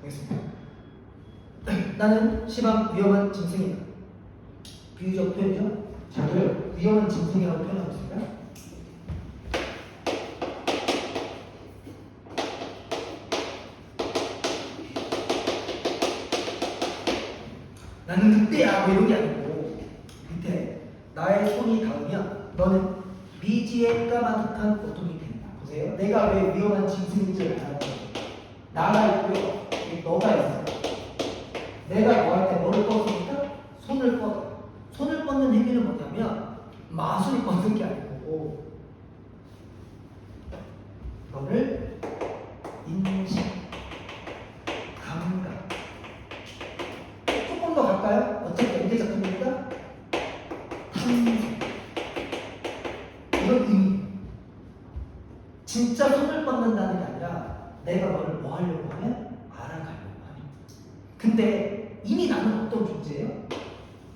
보겠습니다. 나는 시방 위험한 짐승이다. 비유적 표현이죠. 자기를 위험한 짐승이라고 표현하고 있습니다. 나는 늑대야 뭐 이런 게 아니고 밑에 나의 손이 닿으면 너는 미지의 까마득한 고통이 된다. 보세요. 내가 왜 위험한 짐승인지를 알아야 돼. 나가 있고요. 너가 있어요. 내가 너한테 뭐를 뻗으니까 손을 뻗어. 손을 뻗는 행위는 뭐냐면 마술을 뻗는 게 아니고 너를 인식, 감각. 조금 더 갈까요? 어차피 연대 작품이니까 탐색. 이건 의미. 진짜 손을 뻗는다는 게 아니라 내가 너를 뭐 하려고 하면 알아가려고 하는. 근데 이미 나는 어떤 존재예요?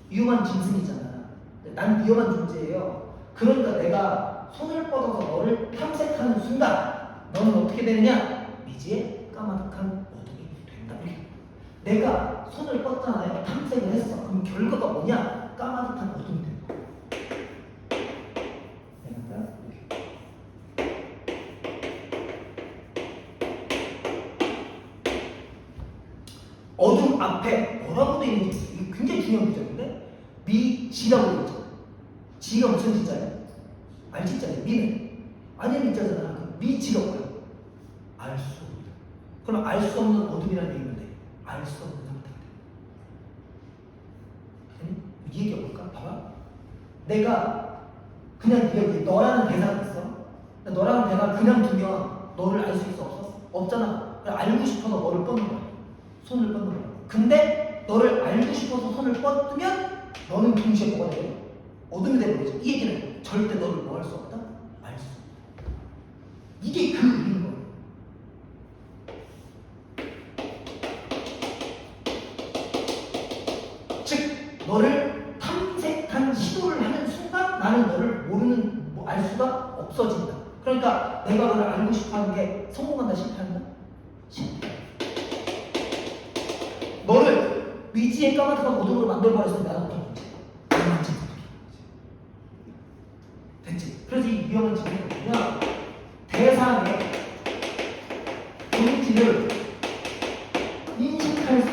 위험한 짐승이잖아. 난 위험한 존재예요. 그러니까 내가 손을 뻗어서 너를 탐색하는 순간 너는 어떻게 되느냐? 미지의 까마득한 어둠이 된다. 내가 손을 뻗잖아요. 탐색을 했어. 그럼 결과가 뭐냐? 까마득한 어둠이 된다. 됩니까? 이렇게. 어둠 앞에 뭐라고 되어 있는지 이게 굉장히 중요한 문제인데 미 지라고 되어 있죠. 지가 무슨 지자예요? 알지자예요. 미는 아니면 미자잖아. 그 미지가 뭐야? 알 수 없다. 그럼 알 수 없는 어둠이라는 얘기인데 알 수 없는. 아니, 이 얘기가 뭘까? 봐봐. 내가 그냥 여기 너라는 대상이 있어. 너라는 대상 그냥 두면 너를 알 수 있어 없어? 없잖아. 알고 싶어서 너를 뻗는 거야. 손을 뻗는 거야. 근데 너를 알고 싶어서 손을 뻗으면 너는 동시에 뭐가 돼요? 어둠이 되버리죠. 이 얘기는 절대 너를 뭐 할 수 없다? 알 수 없다. 이게 그 의미인 거예요. 즉 너를 탐색한 시도를 하는 순간 나는 너를 모르는 뭐 알 수가 없어진다. 그러니까 내가 너를 알고 싶어 하는 게 성공한다 실패한다? 실패. 위지의 까마득한 어둠으로 짓을 됐지? 그래서 이 위험한 짓을 뭐냐? 대상의 본질을 인식할 수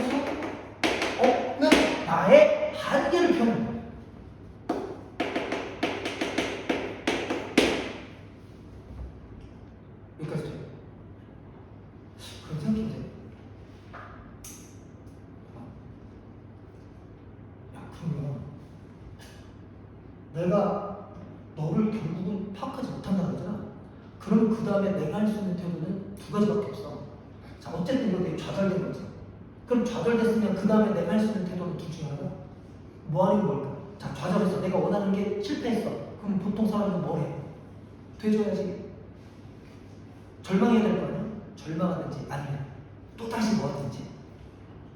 없는 나의 한계를 표현하는 거예요. 여기까지 돼요. 그럼 생각해보세요. 야, 그러면 내가 너를 결국은 파악하지 못한다는 거잖아. 그럼 그 다음에 내가 할 수 있는 태도는 두 가지밖에 없어. 자, 어쨌든 이거 되게 좌절된 거지. 그럼 좌절됐으면 그 다음에 내가 할 수 있는 태도는 둘 중에 하나가 뭐 하는 걸까? 자, 좌절했어. 내가 원하는 게 실패했어. 그럼 보통 사람은 뭐 해? 돼줘야지. 절망해야 될거 아니야? 절망하든지 아니면 또 다시 뭐 하든지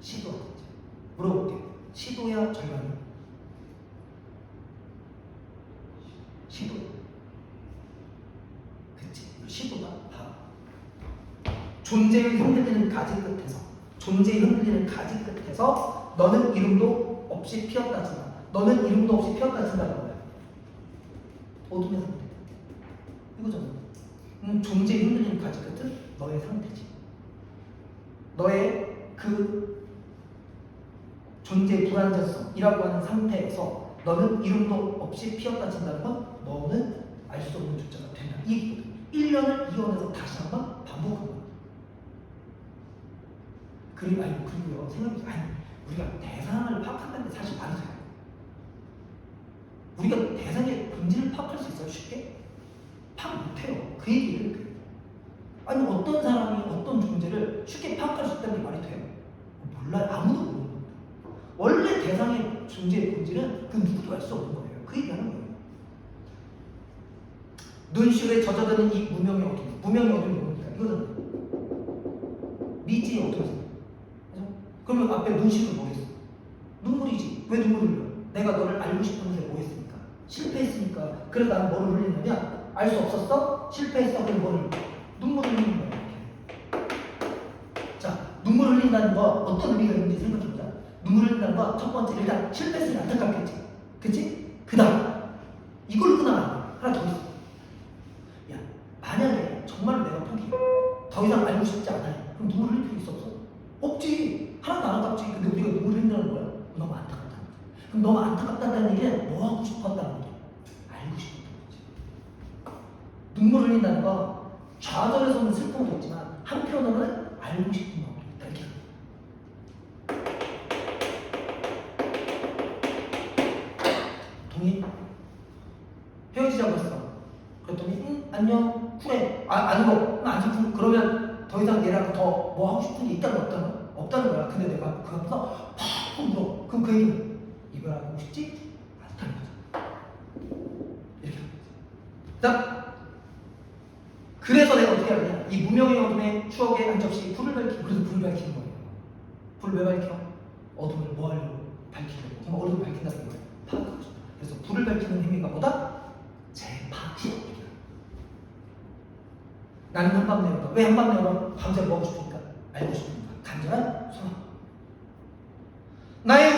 시도하든지 물어볼게. 시도야 절망이야? 시도. 그치. 시도다. 봐. 존재의 흔들리는 가지 끝에서 존재의 흔들리는 가지 끝에서 너는 이름도 없이 피었다지만 너는 이름도 없이 피었다진다는 거야. 어둠의 상태. 이거잖아. 음, 존재의 흔들리는 가지 끝은 너의 상태지. 너의 그 존재의 불안정성이라고 하는 상태에서 너는 이름도 없이 피었다진다는 건 너는 알 수 없는 존재가 된다. 이 얘기거든. 1년을 이어내서 다시 한번 반복한 거야. 그리고 아니 그리고요 생각해보세요. 아니 우리가 대상을 파악한다는 게 사실 돼요. 우리가 대상의 본질을 파악할 수 있어요 쉽게? 파악 못해요. 그 얘기를. 아니 어떤 사람이 어떤 존재를 쉽게 파악할 수 있다는 게 말이 돼요? 몰라요. 아무도 모르는 겁니다. 원래 대상의 존재의 본질은 그 누구도 알 수 없는 거예요. 그 얘기하는 거예요. 눈시울에 젖어드는 이 무명의 어둠. 무명의 어둠이 뭡니까? 이거는 미지의 어둠이잖아요. 그러면 앞에 눈시울은 뭐겠어? 눈물이지. 왜 눈물을 흘려? 내가 너를 알고 싶었는데 뭐 했습니까? 실패했으니까. 그래서 나는 뭐를 흘리냐면 알수 없었어? 실패했어. 그럼 뭐를? 눈물을 흘리는 거야. 자, 눈물 흘린다는 거 어떤 의미가 있는지 생각해보자. 눈물 흘린다는 거 첫 번째 일단 실패했으니 안타깝겠지. 그치? 그 다음 이걸 끊어라. 하나 더 있어. 야 만약에 정말로 내가 포기해. 더 이상 알고 싶지 않아요. 그럼 눈물 흘릴 필요 있어 없어? 없지. 하나도 안 아깝지. 근데 우리가 눈물 흘린다는 거야. 너무 안타깝다는 거야. 그럼 너무 안타깝다는 얘기는 뭐 하고 싶었다는 거야? 알고 싶었다는 거지. 눈물 흘린다는 거 좌절에서는 슬픔도 있지만 한편으로는 알고 싶은 마음도 있다 이렇게 동의? 헤어지자고 했어. 그랬더니 응 안녕 쿨해. 아 응, 아직 쿨. 그러면 더 이상 얘랑 더 뭐 하고 싶은 게 있다는 거 없다는 거 없다는 거야. 근데 내가 그 앞에서 팍 울어. 그럼 그 얘기는 이걸 하고 싶지 않다는 거죠 이렇게 자 그래서 내가 어떻게 하느냐? 이 무명의 어둠의 추억의 한 접시 불을 밝히고 그래서 불을 밝히는 거예요. 불을 왜 밝혀? 어둠을 뭐 하려고? 밝히려고. 그럼 어둠을 밝힌다는 거예요. 파악하고 싶다. 그래서 불을 밝히는 행위가 뭐다? 재파악시키기다. 나는 한밤 내어다. 왜 한밤 내어다? 밤새 뭐 하고 싶으니까? 알고 싶으니까. 간절한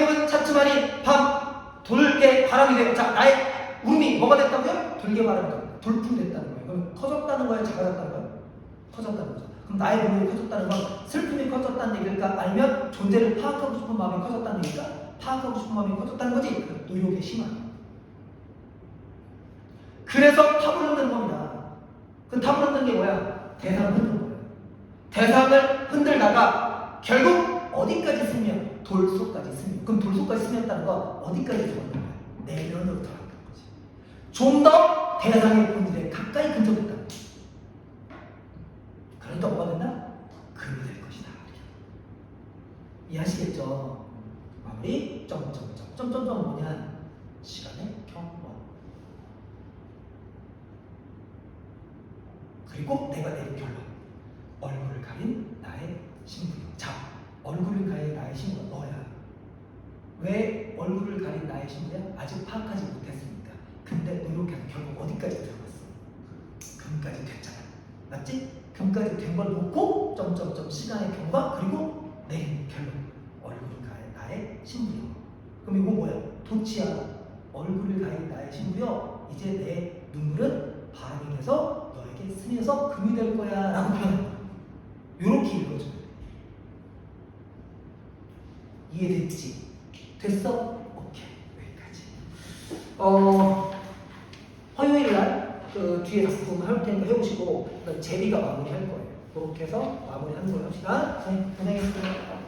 나의 울음은 차츰하니 밤 돌게 바람이 되고 자 나의 울음이 뭐가 됐다고요? 돌게 바람이 됐다. 돌풍 됐다는 거예요. 그럼 커졌다는 거예요? 작아졌다는 거예요? 커졌다는 거죠. 그럼 나의 울음이 커졌다는 건 슬픔이 커졌다는 얘기일까? 아니면 존재를 파악하고 싶은 마음이 커졌다는 얘기일까? 파악하고 싶은 마음이 커졌다는 거지. 그 노력의 심한. 그래서 흔드는 겁니다. 그 흔드는 게 뭐야? 대상을 흔드는 거예요. 대상을 흔들다가 결국 어디까지 스며? 돌속까지 스며. 그럼 돌속까지 스며있다는 건 어디까지 들어가는 거야? 내면으로 들어가는 거지. 좀 더 대상의 본질에 가까이 근접했다. 그러니까 뭐가 된다? 금이 될 것이다. 이해하시겠죠? 마무리 점점점 점점점 뭐냐? 시간의 경험. 그리고 내가 내린 결론. 얼굴을 가린 나의 신부요. 자, 얼굴을 가린. 왜 얼굴을 가린 나의 신부야? 아직 파악하지 못했으니까. 근데 노력해서 결국 어디까지 들어갔어? 금까지 됐잖아. 맞지? 금까지 된 걸 놓고 점점점 시간의 경과 그리고 내린 결론. 얼굴을 가린 나의 신부요. 그럼 이거 뭐야? 도치야. 얼굴을 가린 나의 신부요. 이제 내 눈물은 바람에서 너에게 스며서 금이 될 거야. 라고 거야. 요렇게 읽어줘. 이해됐지? 됐어? 오케이. 여기까지. 어, 화요일 날그 뒤에 작품 할 테니까 해보시고 제비가 마무리 할 거예요. 그렇게 해서 마무리 하는 걸로 합시다. 네, 고생했습니다.